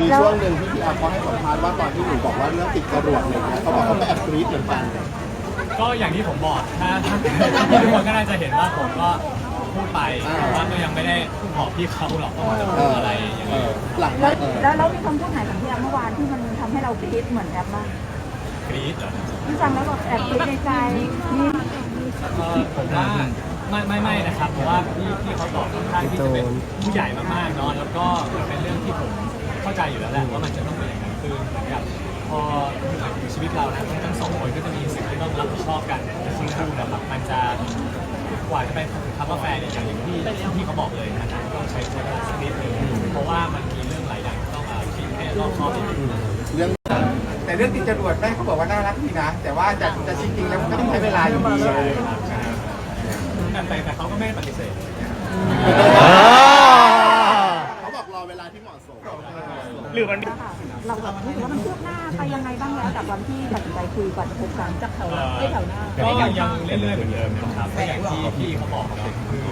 มีช่วงหนึ่งที่พี่อาร์เขาให้สัมภาษณ์ว่าตอนที่หนูบอกว่าเรื่องติดจรวดอะไรเงี้ยเขาบอกเขาก็แอบกรี๊ดเหมือนกันก็อย่างที่ผมบอกถ้าถ้าทุกคนก็น่าจะเห็นว่าผมก็พูดไปแต่ว่าก็ยังไม่ได้บอกพี่เขาหรอกว่ามันจะพูดอะไรยังเอไงอหลังแล้วเออแล้วเรามีคำพูดไหนของพี่แอมเมื่อวานที่มันทำให้เรากรี๊ดเหมือนแอมบ้างกรี๊ดเหรอที่ฟังแล้วแบบแอบกรี๊ดในใจนี่เออผมว่าไม่ไม่ไม่นะครับเพราะว่าพี่พี่เขาตอบค่อนข้างที่จะเป็นผู้ใหญ่มากๆเนาะแล้วก็มันเป็นเรื่องที่ผม เข้าใจอยู่แล้วแหละว่ามันจะต้องเป็นอย่างนั้นคือเหมือนกับพอถึงชีวิตเรานะทั้งสองคนก็จะมีสิ่งที่ต้องรับผิดชอบกันทั้งคู่นะครับมันจะกว่าจะไปถึงคำว่าแฟนเนี่ยอย่างที่ที่เขาบอกเลยนะต้องใช้ช้เวลาสักนิดนึงเพราะว่ามันมีเรื่องหลายอย่างที่ต้องเอาคิดให้รอบคอบเรื่องแต่เรื่องติดจรวดแม่เขาบอกว่าน่ารักดีนะ แต่ว่าจะจะจริงๆแล้วมันก็ต้องใช้เวลาอยู่ดีใช่ครับใช่ครับแต่แต่เขาก็ไม่ปฏิเสธเขาบอกรอเวลาที่เหมาะสม หรือมันค่ะเราแบบรู้สึกว่ามันคืบหน้าไปยังไงบ้างแล้วจากวันที่ตัดสินใจคุยก่อนจะพบกันจากแถวเอ่อไม่แถวหน้า ก็ยังเรื่อยๆเหมือนเดิมนะครับก็อย่างที่พี่เขาบอกเนาะคือ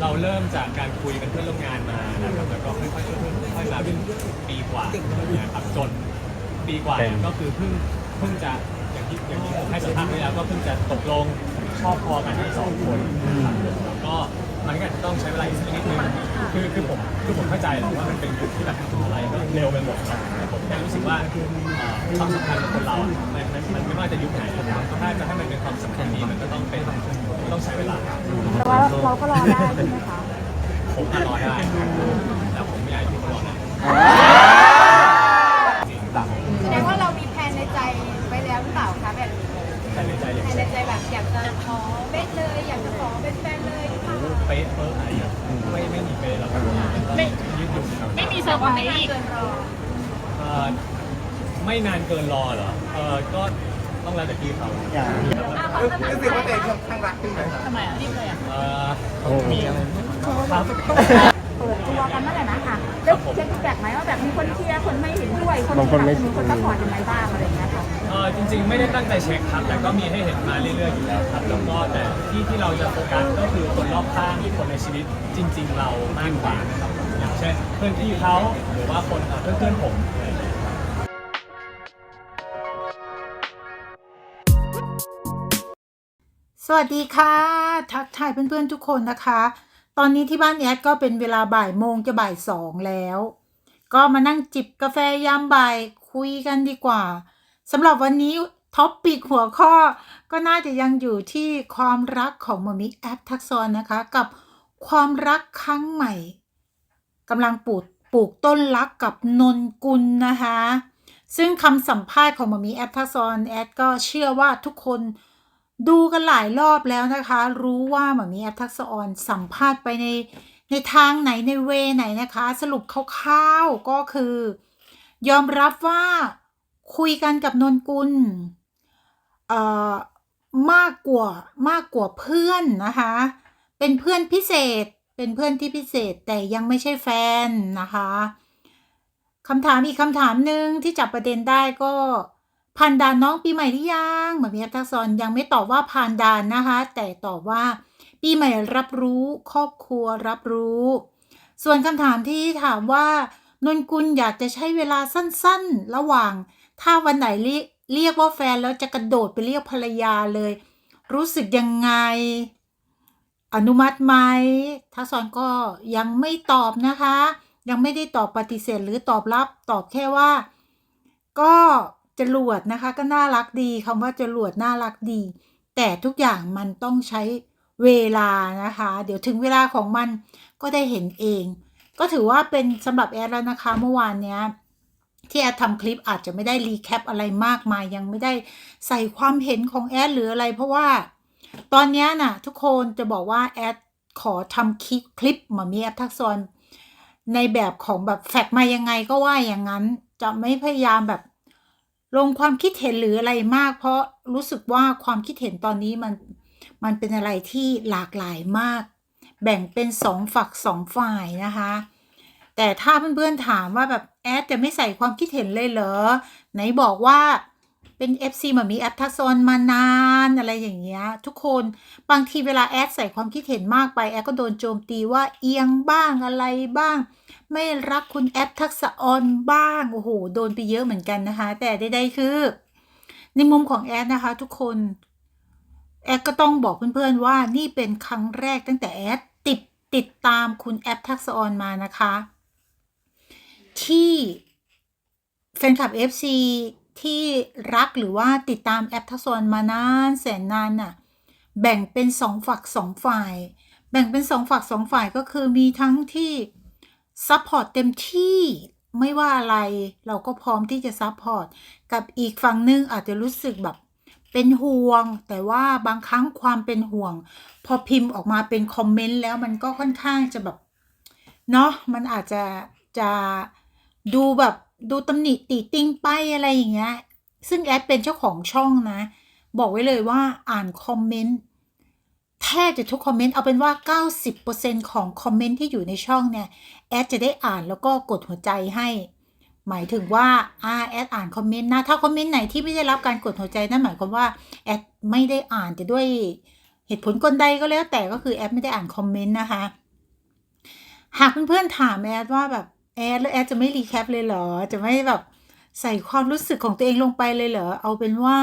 เราเริ่มจากการคุยกันเพื่อนร่วมงานมานะครับแล้วก็ค่อยๆค่อยๆมาเป็นปีกว่านะครับจนปีกว่าเนี่ยก็คือเพิ่งเพิ่งจะอย่างที่อย่างที่ผมให้สัมภาษณ์ไปแล้วก็เพิ่งจะตกลงชอบพอกันทั้งสองคนแล้วก็มันก็จะต้องใช้เวลาอีกสักนิดนึง คือคือผมคือผมเข้าใจแหละว่ามันเป็นยุคที่แบบอะไรก็เร็วไปหมดเนาะแต่ผมแค่รู้สึกว่าเอ่อความสำคัญของคนเราอะมันมันมันไม่ว่าจะยุคไหนนะครับถ้าจะให้มันเป็นความสำคัญนี้มันก็ต้องเป็นต้องใช้เวลา แต่ว่าเราก็รอได้ใช่ไหมคะ ผมก็รอได้แต่ผมไม่อยากให้พี่เขารอนา ไม่ยืดหยุ่นครับไม่มีเซอร์ไพรส์เกินรอเอ่อไม่นานเกินรอเหรอเออก็ต้องแล้วแต่พี่เขารู้สึกว่าตัวเองค่อนข้างรักขึ้นไหมครับทำไมอะรีบเลยอะเออมีอะไรครับเปิดตัวกันเมื่อไหร่นะค่ะได้เช็คแบกไหมว่าแบบมีคนเชียร์คนไม่เห็นด้วยคนสนับสนุนคนซัพพอร์ตยังไงบ้างอะไรอย่างเงี้ยค่ะเออจริง ๆ ไม่ได้ตั้งใจเช็คครับ แต่ก็มีให้เห็นมาเรื่อยๆอยู่แล้วครับแล้วก็แต่ที่ที่เราจะโฟกัสก็คือคนรอบข้างหรือคนในชีวิตจริง ๆ เรามากกว่านะครับอย่างเช่น เพื่อนพี่เขาหรือว่าคนเอ่อเพื่อนๆผมอะไรอย่างเงี้ยสวัสดีค่ะ ทักทายเพื่อนๆทุกคนนะคะ ตอนนี้ที่บ้านแอดก็เป็นเวลาบ่ายโมงจะบ่ายสองแล้ว ก็มานั่งจิบกาแฟยามบ่ายคุยกันดีกว่าสำหรับวันนี้ท็อปปิกหัวข้อก็น่าจะยังอยู่ที่ความรักของมมิแอปทักษรนนะคะ กับความรักครั้งใหม่กำลังปลูกปลูกต้นรักกับนนกุลนะคะ ซึ่งคำสัมภาษณ์ของมมิแอปทักษรแอดก็เชื่อว่าทุกคน ดูกันหลายรอบแล้วนะคะ รู้ว่าหมามีแอปทักษออนสัมภาษณ์ไปในในทางไหนในเวไหนนะคะ สรุปคร่าวๆก็คือ ยอมรับว่าคุยกันกับนนกุลเอ่อมากกว่ามากกว่าเพื่อนนะคะ เป็นเพื่อนพิเศษเป็นเพื่อนที่พิเศษแต่ยังไม่ใช่แฟนนะคะคำถามอีกคำถามหนึ่งที่จับประเด็นได้ก็ ผ่านด่านน้องปีใหม่หรือยังหมอมีแอปทักษรยังไม่ตอบว่าผ่านด่านนะคะ แต่ตอบว่า ปีใหม่รับรู้ครอบครัวรับรู้ ส่วนคำถามที่ถามว่านนกุลอยากจะใช้เวลาสั้นๆ ระหว่าง ถ้าวันไหนเรียกเรียกว่าแฟนแล้วจะกระโดดไปเรียกภรรยาเลย รู้สึกยังไง อนุมัติไหมทักษรก็ยังไม่ตอบนะคะ ยังไม่ได้ตอบปฏิเสธหรือตอบรับตอบแค่ว่า ก็ จรวดนะคะก็น่ารักดีคำว่าจรวดน่ารักดี แต่ทุกอย่างมันต้องใช้เวลานะคะ เดี๋ยวถึงเวลาของมันก็ได้เห็นเอง ก็ถือว่าเป็นสำหรับแอดแล้วนะคะเมื่อวานเนี้ยที่แอดทำคลิปอาจจะไม่ได้รีแคปอะไรมากมาย ยังไม่ได้ใส่ความเห็นของแอดหรืออะไร เพราะว่า ตอนเนี้ยน่ะ ทุกคนจะบอกว่าแอดขอทำคลิปคลิปมามีแอดทักษรในแบบของแบบแฟกมายังไงก็ว่าอย่างนั้น จะไม่พยายามแบบ ลงความคิดเห็นหรืออะไรมาก เพราะรู้สึกว่าความคิดเห็นตอนนี้มันมันเป็นอะไรที่หลากหลายมาก แบ่งเป็นสองฝักสองฝ่ายนะคะ แต่ถ้าเพื่อนๆถามว่าแบบแอดจะไม่ใส่ความคิดเห็นเลยเหรอ ไหนบอกว่าเป็น FC มือนมีแอปทักษอนมานานอะไรอย่างเงี้ยทุกคนบางทีเวลาแอดใส่ความคิดเห็นมากไปแอดก็โดนโจมตีว่าเอียงบ้างอะไรบ้าง ไม่รักคุณแอปทักษะออนบ้างโอ้โหโดนไปเยอะเหมือนกันนะคะ แต่ใดๆคือ ในมุมของแอดนะคะ ทุกคนแอดก็ต้องบอกเพื่อนๆว่านี่เป็นครั้งแรกตั้งแต่แอดติดติดตามคุณแอปทักษะออนมานะคะ ที่แฟนคลับ FC ที่รักหรือว่าติดตามแอปทักษะออนมานานแสนนานน่ะแบ่งเป็นสองฝักสองฝ่าย แบ่งเป็นสองฝักสองฝ่ายก็คือมีทั้งที่ ซัพพอร์ตเต็มที่ไม่ว่าอะไรเราก็พร้อมที่จะซัพพอร์ตกับอีกฝั่งหนึงอาจจะรู้สึกแบบเป็นห่วง แต่ว่าบางครั้งความเป็นห่วง พอพิมพ์ออกมาเป็นคอมเมนต์แล้วมันก็ค่อนข้างจะแบบเนาะมันอาจจะจะดูแบบดูตำหนิติติงไปอะไรอย่างเงี้ย ซึ่งแอดเป็นเจ้าของช่องนะ บอกไว้เลยว่าอ่านคอมเมนต์ แทบจะทุกคอมเมนต์เอาเป็นว่า 90%ของคอมเมนต์ที่อยู่ในช่องเนี่ยแอดจะได้อ่านแล้วก็กดหัวใจให้ หมายถึงว่าอาแอดอ่านคอมเมนต์นะ ถ้าคอมเมนต์ไหนที่ไม่ได้รับการกดหัวใจนั่นหมายความว่าแอดไม่ได้อ่านแต่ด้วยเหตุผลกลใดก็แล้วแต่ก็คือแอดไม่ได้อ่านคอมเมนต์นะคะ หากเพื่อนๆถามแอดว่าแบบแอดแล้วแอดจะไม่รีแคปเลยเหรอ จะไม่แบบใส่ความรู้สึกของตัวเองลงไปเลยเหรอ เอาเป็นว่า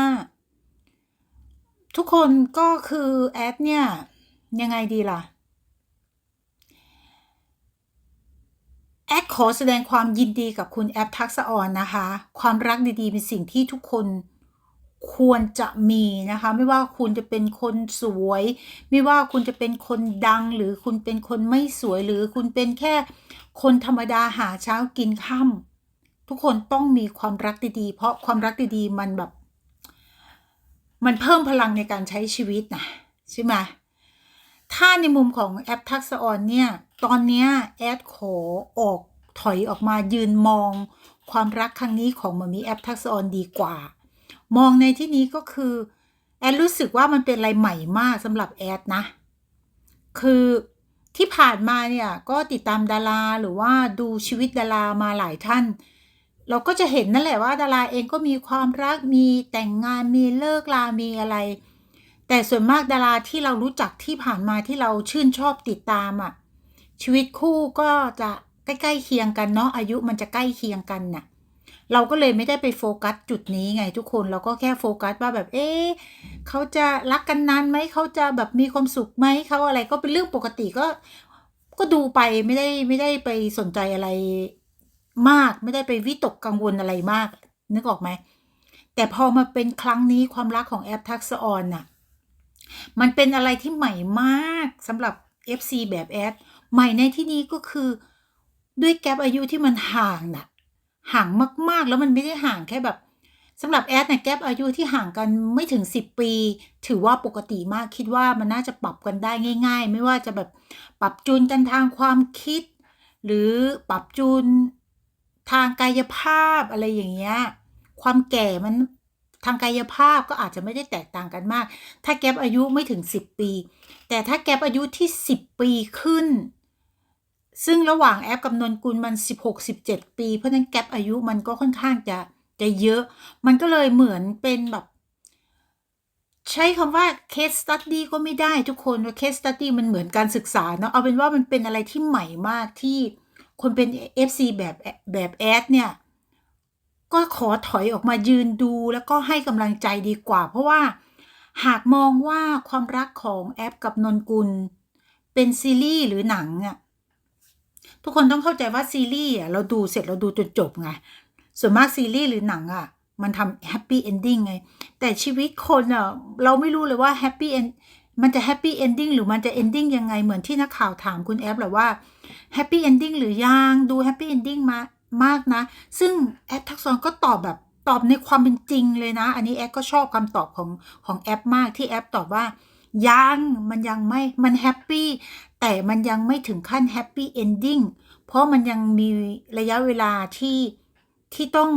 ทุกคนก็คือแอดเนี่ยยังไงดีล่ะ แอดขอแสดงความยินดีกับคุณแอปทักษะออนนะคะ ความรักดีๆ เป็นสิ่งที่ทุกคนควรจะมีนะคะ ไม่ว่าคุณจะเป็นคนสวย ไม่ว่าคุณจะเป็นคนดัง หรือคุณเป็นคนไม่สวยหรือคุณเป็นแค่คนธรรมดาหาเช้ากินค่ำทุกคนต้องมีความรักดีๆ เพราะความรักดีๆ มันแบบ มันเพิ่มพลังในการใช้ชีวิตนะใช่ไหมถ้าในมุมของแอปทักษออนเนี่ย ตอนเนี้ยแอดขอออกถอยออกมายืนมองความรักครั้งนี้ของมามีแอปทักษออนดีกว่า มองในที่นี้ก็คือ แอดรู้สึกว่ามันเป็นอะไรใหม่มากสำหรับแอดนะ คือที่ผ่านมาเนี่ย ก็ติดตามดาราหรือว่าดูชีวิตดารามาหลายท่าน เราก็จะเห็นนั่นแหละว่าดาราเองก็มีความรักมีแต่งงานมีเลิกลา มีอะไร แต่ส่วนมากดาราที่เรารู้จักที่ผ่านมาที่เราชื่นชอบติดตามอะ่ะชีวิตคู่ก็จะใกล้ๆเคียงกันเนาะอายุมันจะใกล้เคียงกันน่ะเราก็เลยไม่ได้ไปโฟกัสจุดนี้ไงทุกคนเราก็แค่โฟกัสว่าแบบเอ๊ะเขาจะรักกันนานไหมเขาจะแบบมีความสุขไหมเขาอะไรก็เป็นเรื่องปกติก็ก็ดูไปไม่ได้ไม่ได้ไปสนใจอะไร มากไม่ได้ไปวิตกกังวลอะไรมาก นึกออกไหม แต่พอมาเป็นครั้งนี้ความรักของแอปทักษออนน่ะ มันเป็นอะไรที่ใหม่มากสำหรับ FC แบบแอดใหม่ในที่นี้ก็คือด้วยแกลบอายุที่มันห่างน่ะ ห่างมากๆแล้วมันไม่ได้ห่างแค่แบบสำหรับแอดเนี่ยแกลบอายุที่ห่างกันไม่ถึง 10 ปี ถือว่าปกติมากคิดว่ามันน่าจะปรับกันได้ง่าย ๆ ไม่ว่าจะแบบปรับจูนกันทางความคิด หรือปรับจูน ทางกายภาพอะไรอย่างเงี้ยความแก่มันทางกายภาพก็อาจจะไม่ได้แตกต่างกันมาก ถ้าแกปอายุไม่ถึง 10 ปี แต่ถ้าแกปอายุที่ 10 ปีขึ้น ซึ่งระหว่างแอปกับนนกุลมัน 16-17 ปี เพราะฉะนั้นแกปอายุมันก็ค่อนข้างจะจะเยอะ มันก็เลยเหมือนเป็นแบบใช้คำว่า case study ก็ไม่ได้ทุกคน case study มันเหมือนการศึกษาเนาะเอาเป็นว่ามันเป็นอะไรที่ใหม่มากที่ คนเป็น FC แบบแบบแอดเนี่ย ก็ขอถอยออกมายืนดูแล้วก็ให้กำลังใจดีกว่า เพราะว่าหากมองว่าความรักของแอปกับนนกุล เป็นซีรีส์หรือหนังอะทุกคนต้องเข้าใจว่าซีรีส์อะเราดูเสร็จเราดูจนจบไงส่วนมากซีรีส์หรือหนังอะมันทำแฮปปี้เอนดิ้งไง แต่ชีวิตคนอะเราไม่รู้เลยว่าแฮปปี้เอนมันจะแฮปปี้เอนดิ้งหรือมันจะเอนดิ้งยังไงเหมือนที่นักข่าวถามคุณแอปแหละว่า แฮปปี้เอนดิ้งหรือยังดูแฮปปี้เอนดิ้งมามากนะ ซึ่งแอปทักษรก็ตอบแบบตอบในความเป็นจริงเลยนะ อันนี้แอปก็ชอบคำตอบของของแอปมากที่แอปตอบว่ายังมันยังไม่มันแฮปปี้แต่มันยังไม่ถึงขั้นแฮปปี้เอนดิ้งเพราะมันยังมีระยะเวลาที่ที่ต้อง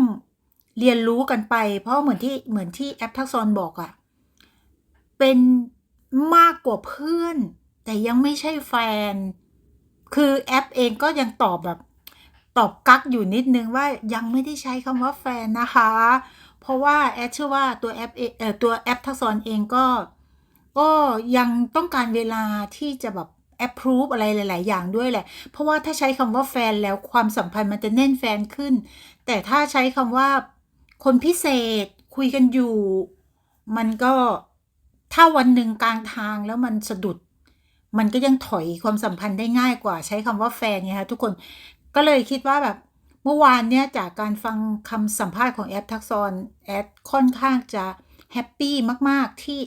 เรียนรู้กันไป เพราะเหมือนที่เหมือนที่แอปทักษรบอกอะเป็นมากกว่าเพื่อน แต่ยังไม่ใช่แฟน คือแอปเองก็ยังตอบแบบตอบกักอยู่นิดนึงว่ายังไม่ได้ใช้คำว่าแฟนนะคะ เพราะว่าแอดเชื่อว่าตัวแอปเอเอ่อตัวแอปทักษรเองก็ ก็ยังต้องการเวลาที่จะแบบ approve อะไรหลาย ๆ อย่างด้วยแหละ เพราะว่าถ้าใช้คำว่าแฟนแล้วความสัมพันธ์มันจะแน่นแฟนขึ้น แต่ถ้าใช้คำว่าคนพิเศษคุยกันอยู่ มันก็ถ้าวันหนึ่งกลางทางแล้วมันสะดุด มันก็ยังถอยความสัมพันธ์ได้ง่ายกว่าใช้คำว่าแฟนไงคะทุกคนก็เลยคิดว่าแบบเมื่อวานเนี่ยจากการฟังคำสัมภาษณ์ของแอปทักษรแอดค่อนข้างจะแฮปปี้มาก ๆ ที่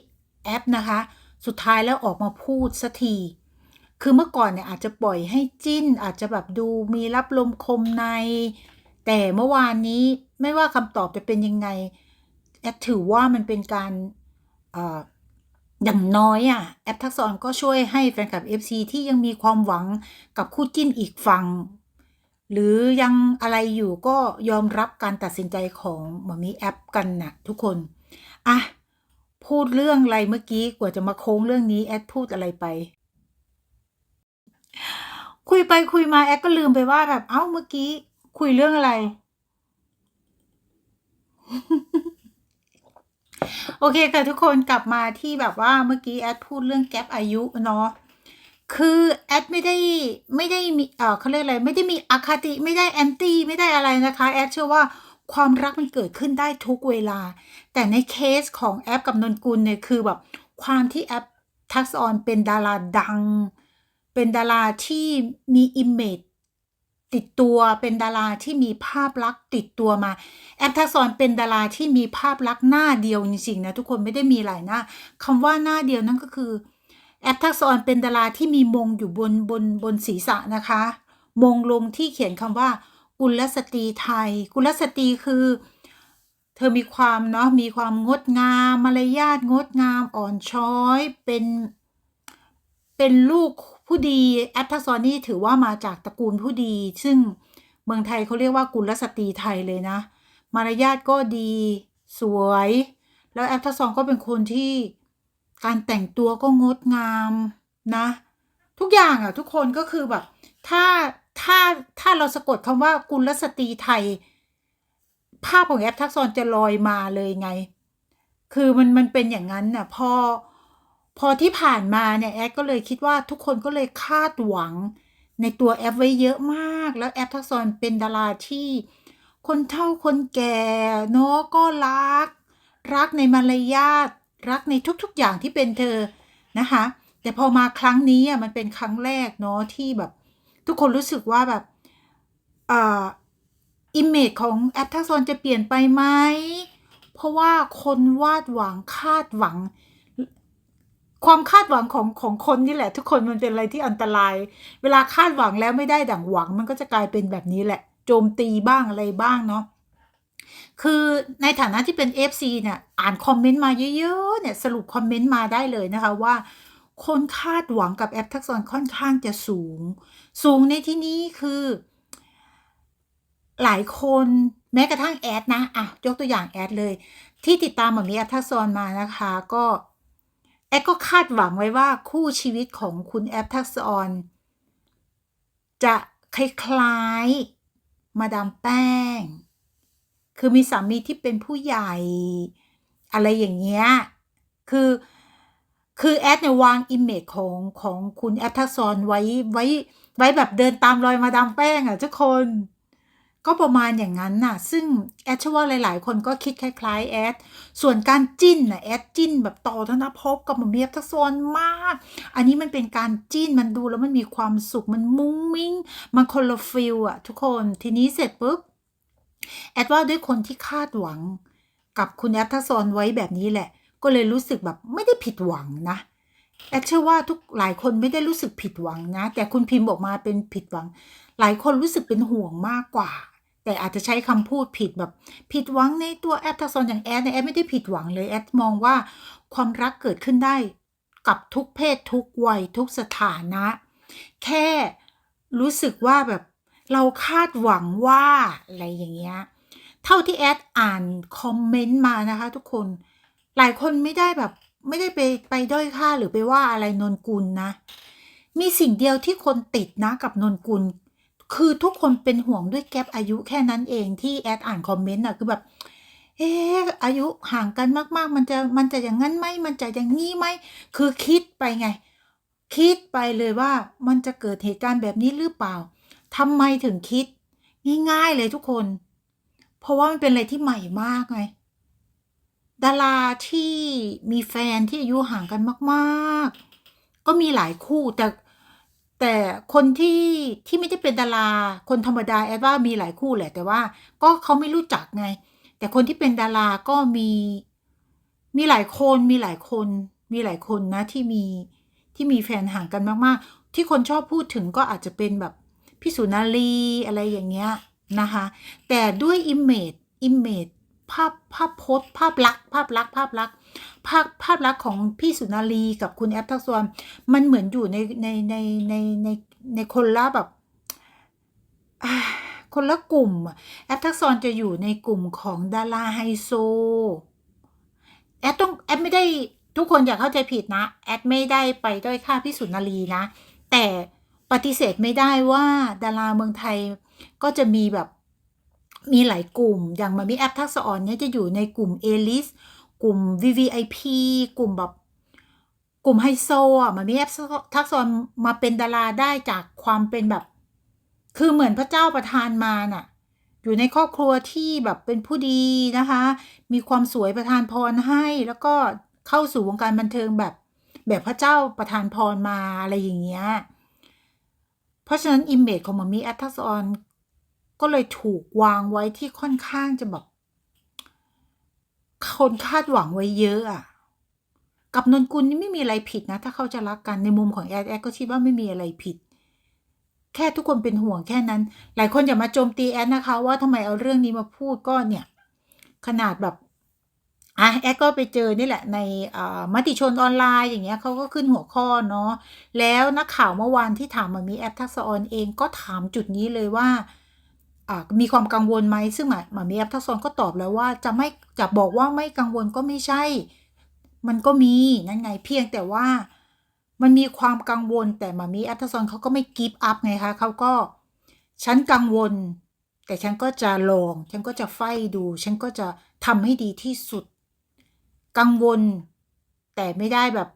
แอปนะคะ สุดท้ายแล้วออกมาพูดสักทีคือเมื่อก่อนเนี่ยอาจจะปล่อยให้จิ้น อาจจะแบบดูมีรับลมคมใน แต่เมื่อวานนี้ไม่ว่าคำตอบจะเป็นยังไงแอดถือว่ามันเป็นการ อย่างน้อยอะแอปทักษรก็ช่วยให้แฟนคลับ FC ที่ยังมีความหวังกับคู่จิ้นอีกฝั่งหรือยังอะไรอยู่ก็ยอมรับการตัดสินใจของหมอมีแอปกันนะทุกคนอะพูดเรื่องอะไรเมื่อกี้กว่าจะมาโค้งเรื่องนี้แอดพูดอะไรไป คุยไปคุยมาแอดก็ลืมไปว่าแบบเอ้าเมื่อกี้ คุยเรื่องอะไร โอเคค่ะทุกคนกลับมาที่แบบว่าเมื่อกี้แอดพูดเรื่องแกปอายุเนาะคือแอดไม่ได้ไม่ได้มีเออเขาเรียกอะไรไม่ได้มีอคติไม่ได้แอนตี้ไม่ได้อะไรนะคะ แอดเชื่อว่าความรักมันเกิดขึ้นได้ทุกเวลา แต่ในเคสของแอปกับนนกุลเนี่ยคือแบบความที่แอปทักษออนเป็นดาราดัง เป็นดาราที่มีอิมเมจ ติดตัวเป็นดาราที่มีภาพลักษณ์ติดตัวมา แอปทักษรเป็นดาราที่มีภาพลักษณ์หน้าเดียวจริงๆนะทุกคนไม่ได้มีหลายหน้าคำว่าหน้าเดียวนั่นก็คือ แอปทักษรเป็นดาราที่มีมงอยู่บนบนบนศีรษะนะคะ มงลงที่เขียนคำว่า กุลสตรีไทย กุลสตรีคือ เธอมีความเนาะมีความงดงามมารยาทงดงามอ่อนช้อยเป็นเป็นลูก ผู้ดีแอปทักษรนี่ถือว่ามาจากตระกูลผู้ดี ซึ่งเมืองไทยเขาเรียกว่ากุลสตรีไทยเลยนะ มารยาทก็ดี สวย แล้วแอปทักษรก็เป็นคนที่การแต่งตัวก็งดงามนะ ทุกอย่างอะทุกคนก็คือแบบ ถ้าถ้าถ้าเราสะกดคำว่ากุลสตรีไทย ภาพของแอปทักษรจะลอยมาเลยไง คือมันมันเป็นอย่างนั้นน่ะพอ พอที่ผ่านมาเนี่ยแอปก็เลยคิดว่าทุกคนก็เลยคาดหวังในตัวแอปไว้เยอะมาก แล้วแอปทักษรเป็นดาราที่ คนเฒ่าคนแก่เนาะก็รัก รักในมารยาทรักในทุกๆอย่างที่เป็นเธอนะคะ แต่พอมาครั้งนี้อะมันเป็นครั้งแรกเนาะที่แบบ ทุกคนรู้สึกว่าแบบอ่าอิมเมจของแอปทักษรจะเปลี่ยนไปไหมเพราะว่าคนวาดหวังคาดหวัง ความคาดหวังของของคนนี่แหละ ทุกคนมันเป็นอะไรที่อันตราย เวลาคาดหวังแล้วไม่ได้ดั่งหวัง มันก็จะกลายเป็นแบบนี้แหละ โจมตีบ้างอะไรบ้างเนาะคือในฐานะที่เป็น FC เนี่ยอ่านคอมเมนต์มาเยอะๆเนี่ยสรุปคอมเมนต์มาได้เลยนะคะว่า คนคาดหวังกับแอปทักษรค่อนข้างจะสูง สูงในที่นี้คือ หลายคนแม้กระทั่งแอดนะอะยกตัวอย่างแอดเลย ที่ติดตามแบบนี้แอปทักษรมานะคะ ก็ แอดก็คาดหวังไว้ว่าคู่ชีวิตของคุณแอปทักษรจะคล้ายๆมาดามแป้ง คือมีสามีที่เป็นผู้ใหญ่ อะไรอย่างเงี้ย คือ คือแอดเนี่ยวางอิมเมจของของคุณแอปทักษรไว้ไว้ไว้แบบเดินตามรอยมาดามแป้งอะทุกคน ก็ประมาณอย่างนั้นน่ะ ซึ่งแอดเชื่อว่าหลาย ๆ คนก็คิดคล้าย ๆ แอด ส่วนการจิ้นน่ะแอดจิ้นแบบต่อธนภพกับหมอเมียทักษรมาก อันนี้มันเป็นการจิ้นมันดูแล้วมันมีความสุขมันมุ้งมิ้ง มันคนละฟิลอะทุกคนทีนี้เสร็จปุ๊บแอดว่าด้วยคนที่คาดหวังกับคุณแอปทักษรไว้แบบนี้แหละ ก็เลยรู้สึกแบบไม่ได้ผิดหวังนะแอดเชื่อว่าทุกหลายคนไม่ได้รู้สึกผิดหวังนะ แต่คุณพิมพ์ออกมาเป็นผิดหวัง หลายคนรู้สึกเป็นห่วงมากกว่า แต่อาจจะใช้คำพูดผิดแบบ ผิดหวังในตัวแอปทักษรอย่างแอดเนี่ยแอดไม่ได้ผิดหวังเลยแอดมองว่าความรักเกิดขึ้นได้กับทุกเพศทุกวัยทุกสถานะ แค่รู้สึกว่าแบบเราคาดหวังว่าอะไรอย่างเงี้ยเท่าที่แอดอ่านคอมเมนต์มานะคะทุกคนหลายคนไม่ได้แบบไม่ได้ไปไปด้อยค่าหรือไปว่าอะไรนนกุลนะ มีสิ่งเดียวที่คนติดนะกับนนกุล คือทุกคนเป็นห่วงด้วยแกลบอายุแค่นั้นเองที่แอดอ่านคอมเมนต์อะคือแบบ เอ๊ะอายุห่างกันมากๆ มันจะมันจะอย่างนั้นไหมมันจะอย่างนี้ไหมคือคิดไปไง คิดไปเลยว่ามันจะเกิดเหตุการณ์แบบนี้หรือเปล่าทำไมถึงคิด ง่ายๆเลยทุกคน เพราะว่ามันเป็นอะไรที่ใหม่มากไงดาราที่มีแฟนที่อายุห่างกันมาก ๆ ก็มีหลายคู่แต่ แต่คนที่ที่ไม่ได้เป็นดารา คนธรรมดาแอดว่ามีหลายคู่แหละ แต่ว่าก็เขาไม่รู้จักไง แต่คนที่เป็นดาราก็มีมีหลายคนมีหลายคน มีหลายคนนะที่มีที่มีแฟนห่างกันมากๆ ที่คนชอบพูดถึงก็อาจจะเป็นแบบพี่สุนารีอะไรอย่างเงี้ยนะคะแต่ด้วยอิมเมจอิมเมจภาพภาพโพสภาพลักษณ์ภาพลักษณ์ภาพลักษณ์ ภาพภาพลักษณ์ของพี่สุนารีกับคุณแอปทักษวรมันเหมือนอยู่ในในในในในในคนละแบบคนละกลุ่มอะแอปทักษรจะอยู่ในกลุ่มของดาราไฮโซ แอดต้องแอดไม่ได้ทุกคนอย่าเข้าใจผิดนะ แอดไม่ได้ไปด้อยค่าพี่สุนารีนะ แต่ปฏิเสธไม่ได้ว่าดาราเมืองไทยก็จะมีแบบมีหลายกลุ่ม อย่างมามีแอปทักษะอ่อนเนี่ยจะอยู่ในกลุ่มเอลิส กลุ่ม VVIP กลุ่มแบบกลุ่มไฮโซอะมามีแอปทักษอนมาเป็นดาราได้จากความเป็นแบบ คือเหมือนพระเจ้าประทานมาน่ะ อยู่ในครอบครัวที่แบบเป็นผู้ดีนะคะ มีความสวยประทานพรให้ แล้วก็เข้าสู่วงการบันเทิงแบบ แบบพระเจ้าประทานพรมาอะไรอย่างเงี้ย เพราะฉะนั้นอิมเมจของมัมมี่แอทัสออนก็เลยถูกวางไว้ที่ค่อนข้างจะแบบ คนคาดหวังไว้เยอะอะกับนนกุลนี่ไม่มีอะไรผิดนะ ถ้าเขาจะรักกันในมุมของแอดแอดก็คิดว่าไม่มีอะไรผิด แค่ทุกคนเป็นห่วงแค่นั้น หลายคนอย่ามาโจมตีแอดนะคะ ว่าทำไมเอาเรื่องนี้มาพูดก็เนี่ย ขนาดแบบอะแอดก็ไปเจอนี่แหละ ในมติชนออนไลน์อย่างเงี้ยเขาก็ขึ้นหัวข้อเนาะแล้วนักข่าวเมื่อวานที่ถามมามีแอปทักษออนเองก็ถามจุดนี้เลยว่า มีความกังวลไหมซึ่งหมาหมามีแอปทักษอนก็ตอบแล้วว่าจะไม่จะบอกว่าไม่กังวลก็ไม่ใช่ มันก็มีนั่นไงเพียงแต่ว่ามันมีความกังวลแต่หมามีแอปทักษอนเขาก็ไม่กิฟต์อัพไงคะเขาก็ฉันกังวล แต่ฉันก็จะลอง ฉันก็จะไฟดู ฉันก็จะทำให้ดีที่สุด กังวล แต่ไม่ได้แบบ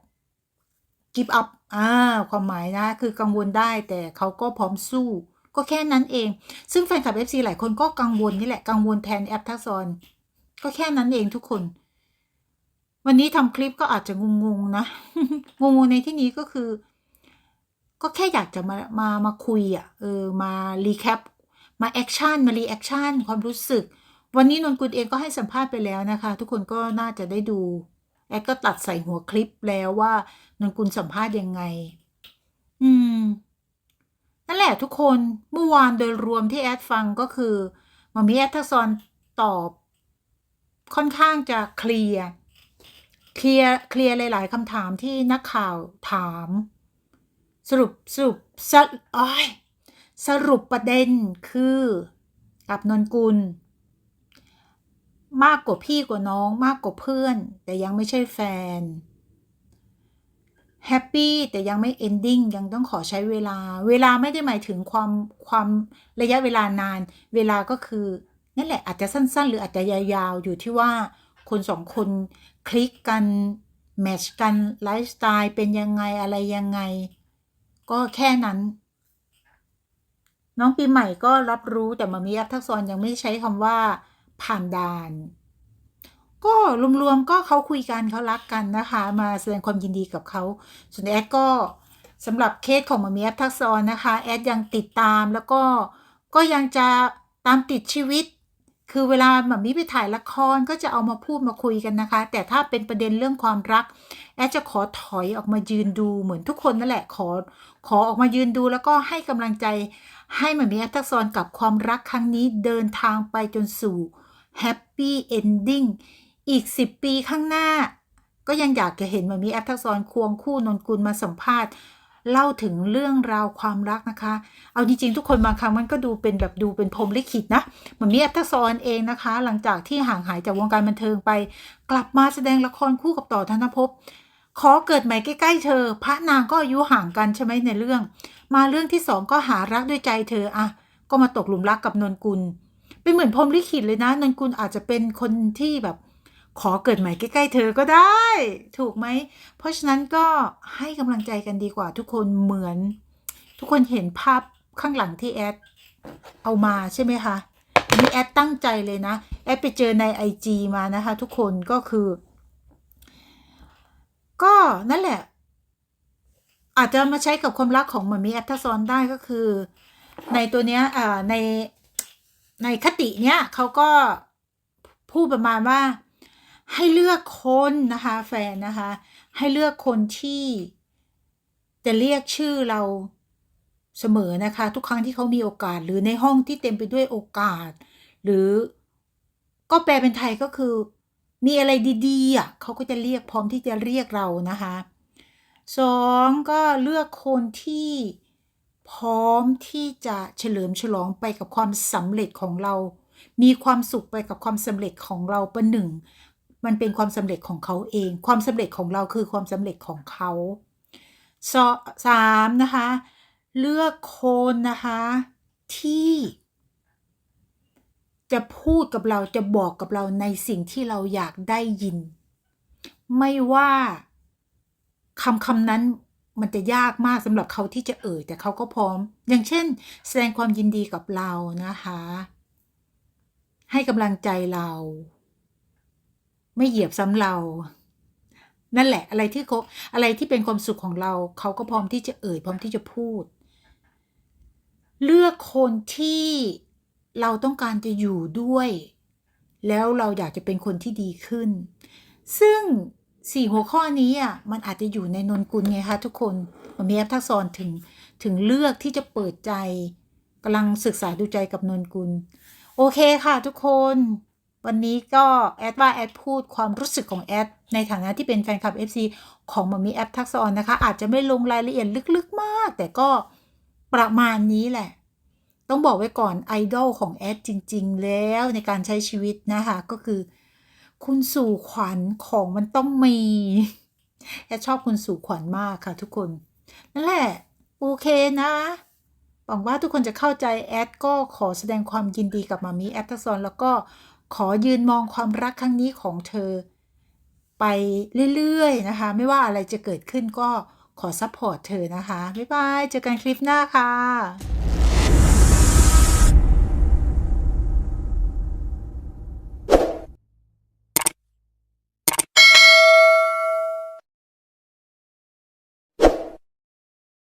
give up อ่าความหมายนะ คือกังวลได้แต่เขาก็พร้อมสู้ ก็แค่นั้นเอง ซึ่งแฟนคลับ FC หลายคนก็กังวลนี่แหละกังวลแทนแอปทักษรก็แค่นั้นเองทุกคน วันนี้ทำคลิปก็อาจจะงงๆนะงงๆในที่นี้ก็คือ ก็แค่อยากจะมามามาคุยอะเออมารีแคปมาแอคชั่นมารีแอคชั่นความรู้สึก วันนี้นนกุลเองก็ให้สัมภาษณ์ไปแล้วนะคะ ทุกคนก็น่าจะได้ดูแอดก็ตัดใส่หัวคลิปแล้วว่านนกุลสัมภาษณ์ยังไง อืม นั่นแหละทุกคนเมื่อวานโดยรวมที่แอดฟังก็คือมามีแอดทักษรตอบ ค่อนข้างจะเคลียร์เคลียร์เคลียร์หลาย ๆคำถามที่นักข่าวถาม สรุปสรุปสรุปอ้อยสรุปประเด็นคือกับนนกุล มากกว่าพี่กว่าน้องมากกว่าเพื่อน แต่ยังไม่ใช่แฟน แฮปปี้แต่ยังไม่เอนดิ้งยังต้องขอใช้เวลา เวลาไม่ได้หมายถึงความความระยะเวลานาน เวลาก็คือนั่นแหละอาจจะสั้น ๆ หรืออาจจะยาวๆ อยู่ที่ว่าคนสองคนคลิกกันแมชกันไลฟ์สไตล์เป็นยังไงอะไรยังไง ก็แค่นั้น น้องปีใหม่ก็รับรู้แต่มามีอัพทักษรยังไม่ใช้คำว่าผ่านด่าน ก็รวมๆก็เขาคุยกันเขารักกันนะคะ มาแสดงความยินดีกับเขาส่วนแอดก็สำหรับเคสของมามีอัพทักษรนะคะ แอดยังติดตามแล้วก็ก็ยังจะตามติดชีวิต คือเวลาหมามีไปถ่ายละครก็จะเอามาพูดมาคุยกันนะคะ แต่ถ้าเป็นประเด็นเรื่องความรัก แอดจะขอถอยออกมายืนดูเหมือนทุกคนนั่นแหละขอ ขอออกมายืนดูแล้วก็ให้กำลังใจให้หมามีแอดทักษรกับความรักครั้งนี้เดินทางไปจนสู่แฮปปี้เอนดิ้ง อีก 10 ปีข้างหน้า ก็ยังอยากจะเห็นหมามีแอดทักษรควงคู่นนกุลมาสัมภาษณ์เล่าถึงเรื่องราวความรักนะคะ เอาจริงๆทุกคนบางครั้งมันก็ดูเป็นแบบดูเป็นพรมลิขิตนะเหมือนมีแอปทักษรเองนะคะ หลังจากที่ห่างหายจากวงการบันเทิงไป กลับมาแสดงละครคู่กับต่อธนภพขอเกิดใหม่ใกล้ๆเธอ พระนางก็อายุห่างกันใช่ไหมในเรื่อง มาเรื่องที่สองก็หารักด้วยใจเธออะก็มาตกหลุมรักกับนนกุล เป็นเหมือนพรมลิขิตเลยนะนนกุลอาจจะเป็นคนที่แบบ ขอเกิดใหม่ใกล้ๆเธอก็ได้ ถูกไหม เพราะฉะนั้นก็ให้กำลังใจกันดีกว่าทุกคนเหมือน ทุกคนเห็นภาพข้างหลังที่แอดเอามาใช่ไหมคะนนี่แอดตั้งใจเลยนะ แอดไปเจอใน IG มานะคะทุกคนก็คือ ก็นั่นแหละ อาจจะมาใช้กับความรักของหมามีแอปทัศอนได้ก็คือ ในตัวเนี้ยในในคติเนี้ยเขาก็พูดประมาณว่า ให้เลือกคนนะคะแฟนนะคะ ให้เลือกคนที่จะเรียกชื่อเราเสมอนะคะ ทุกครั้งที่เขามีโอกาส หรือในห้องที่เต็มไปด้วยโอกาส หรือก็แปลเป็นไทยก็คือ มีอะไรดีๆอะเขาก็จะเรียกพร้อมที่จะเรียกเรานะคะสองก็เลือกคนที่พร้อมที่จะเฉลิมฉลองไปกับความสำเร็จของเรา มีความสุขไปกับความสำเร็จของเราประหนึ่ง มันเป็นความสำเร็จของเขาเอง ความสำเร็จของเราคือความสำเร็จของเขาสอสามนะคะ เลือกคนนะคะ ที่ จะพูดกับเราจะบอกกับเราในสิ่งที่เราอยากได้ยิน ไม่ว่าคำคำนั้นมันจะยากมากสำหรับเขาที่จะเอ่ย แต่เขาก็พร้อม อย่างเช่น แสดงความยินดีกับเรานะคะ ให้กำลังใจเรา ไม่เหยียบซ้ำเรา นั่นแหละ อะไรที่เขาอะไรที่เป็นความสุขของเรา เขาก็พร้อมที่จะเอ่ยพร้อมที่จะพูด เลือกคนที่เราต้องการจะอยู่ด้วย แล้วเราอยากจะเป็นคนที่ดีขึ้น ซึ่งสี่หัวข้อนี้อะมันอาจจะอยู่ในนนกุลไงคะทุกคนมันมีแอปทักษรถึงถึงเลือกที่จะเปิดใจกำลังศึกษาดูใจกับนนกุล โอเคค่ะทุกคน วันนี้ก็แอดว่าแอดพูดความรู้สึกของแอดในฐานะที่เป็นแฟนคลับ FC ของมามีแอปทักษรนนะคะ อาจจะไม่ลงรายละเอียดลึกๆมาก แต่ก็ประมาณนี้แหละ ต้องบอกไว้ก่อนไอดอลของแอดจริง ๆ แล้วในการใช้ชีวิตนะคะ ก็คือ คุณสู่ขวัญของมันต้องมีแอดชอบคุณสู่ขวัญมากค่ะทุกคน นั่นแหละโอเคนะหวังว่าทุกคนจะเข้าใจแอดก็ขอแสดงความยินดีกับมามีแอดทักษรแล้วก็ ขอยืนมองความรักครั้งนี้ของเธอ ไปเรื่อยๆนะคะ ไม่ว่าอะไรจะเกิดขึ้นก็ขอซัพพอร์ตเธอนะคะ บ๊ายบาย เจอกันคลิปหน้าค่ะ